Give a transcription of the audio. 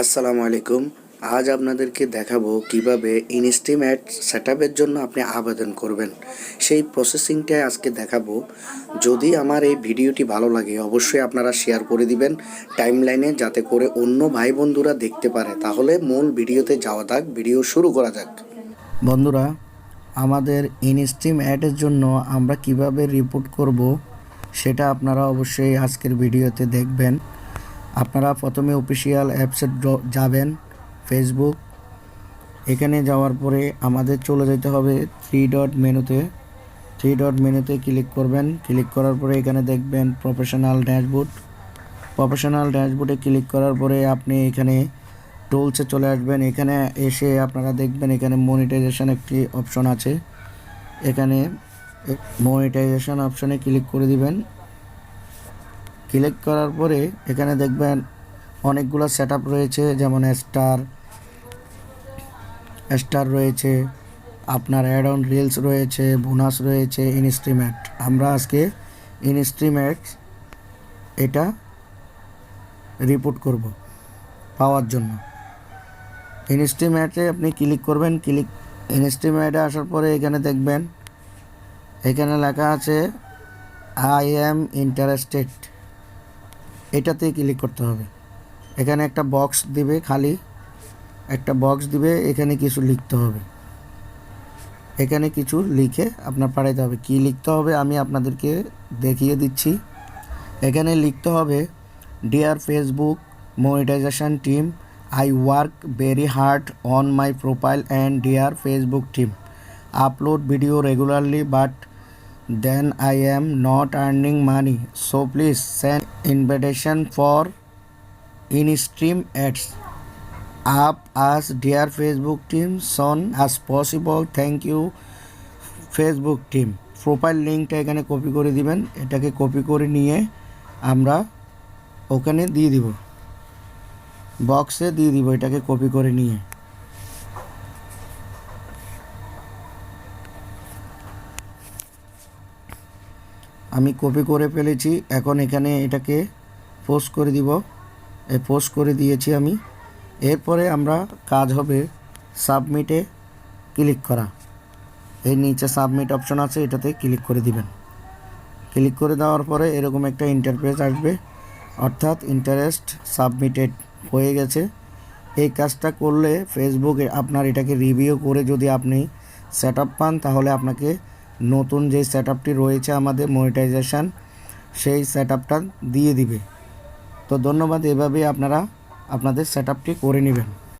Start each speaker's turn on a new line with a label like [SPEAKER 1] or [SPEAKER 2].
[SPEAKER 1] আসসালামু আলাইকুম। আজ আপনাদেরকে দেখাবো কীভাবে ইনস্টিম অ্যাড সেট জন্য আপনি আবেদন করবেন। সেই প্রসেসিংটাই আজকে দেখাবো। যদি আমার এই ভিডিওটি ভালো লাগে, অবশ্যই আপনারা শেয়ার করে দিবেন টাইমলাইনে যাতে করে অন্য ভাই বন্ধুরা দেখতে পারে। তাহলে মূল ভিডিওতে যাওয়া যাক, ভিডিও শুরু করা যাক। বন্ধুরা, আমাদের ইনস্টিম অ্যাডের জন্য আমরা কীভাবে রিপোর্ট করব, সেটা আপনারা অবশ্যই আজকের ভিডিওতে দেখবেন। আপনারা প্রথমে অফিসিয়াল অ্যাপসে যাবেন ফেসবুক এখানে যাওয়ার পরে আমাদের চলে যেতে হবে থ্রি ডট মেনুতে। থ্রি ডট মেনুতে ক্লিক করবেন। ক্লিক করার পরে এখানে দেখবেন প্রফেশনাল ড্যাশবোর্ড প্রফেশনাল ড্যাশবোর্ডে ক্লিক করার পরে আপনি এখানে টুলসে চলে আসবেন। এখানে এসে আপনারা দেখবেন এখানে মনিটাইজেশন একটি অপশন আছে। এখানে মনিটাইজেশন অপশনে ক্লিক করে দিবেন। ক্লিক করার পরে এখানে দেখবেন অনেকগুলো সেট রয়েছে, যেমন স্টার স্টার রয়েছে, আপনার অ্যাড অন রিলস রয়েছে বোনাস রয়েছে ইনস্ট্রিমেট আমরা আজকে ইনস্ট্রিমেট এটা রিপোর্ট করব পাওয়ার জন্য। ইনস্ট্রিমেটে আপনি ক্লিক করবেন ক্লিক ইনস্ট্রিমেটে আসার পরে এখানে দেখবেন, এখানে লেখা আছে আই অ্যাম ইন্টারেস্টেড এটাতে ক্লিক করতে হবে। এখানে একটা বক্স দিবে খালি। একটা বক্স দিবে, এখানে কিছু লিখতে হবে। এখানে কিছু লিখে আপনার পাঠাইতে হবে। কি লিখতে হবে আমি আপনাদেরকে দেখিয়ে দিচ্ছি। এখানে লিখতে হবে dear Facebook monetization team I work very hard on my profile and dear Facebook team upload video regularly but then I am not earning money. So please send invitation for in-stream ads. Up as dear Facebook team soon as possible. Thank you Facebook team profile লিঙ্কটা এখানে copy করে দিবেন এটাকে copy করে নিয়ে আমরা ওখানে দিয়ে দিব বক্সে দিয়ে দিব এটাকে কপি করে নিয়ে আমি কপি করে ফেলেছি। এখন এখানে এটাকে পোস্ট করে দিব। এই পোস্ট করে দিয়েছি আমি। এরপরে আমরা কাজ হবে সাবমিটে ক্লিক করা। এর নিচে সাবমিট অপশন আছে, এটাতে ক্লিক করে দিবেন। ক্লিক করে দেওয়ার পরে এরকম একটা ইন্টারফেস আসবে। অর্থাৎ ইন্টারেস্ট সাবমিটেড হয়ে গেছে। এই কাজটা করলে ফেসবুকে আপনার এটাকে রিভিউ করে যদি আপনি সেট পান, তাহলে আপনাকে নতুন যে সেট রয়েছে আমাদের মনিটাইজেশান সেই সেট দিয়ে দিবে। তো ধন্যবাদ, এভাবেই আপনারা আপনাদের সেট করে নেবেন।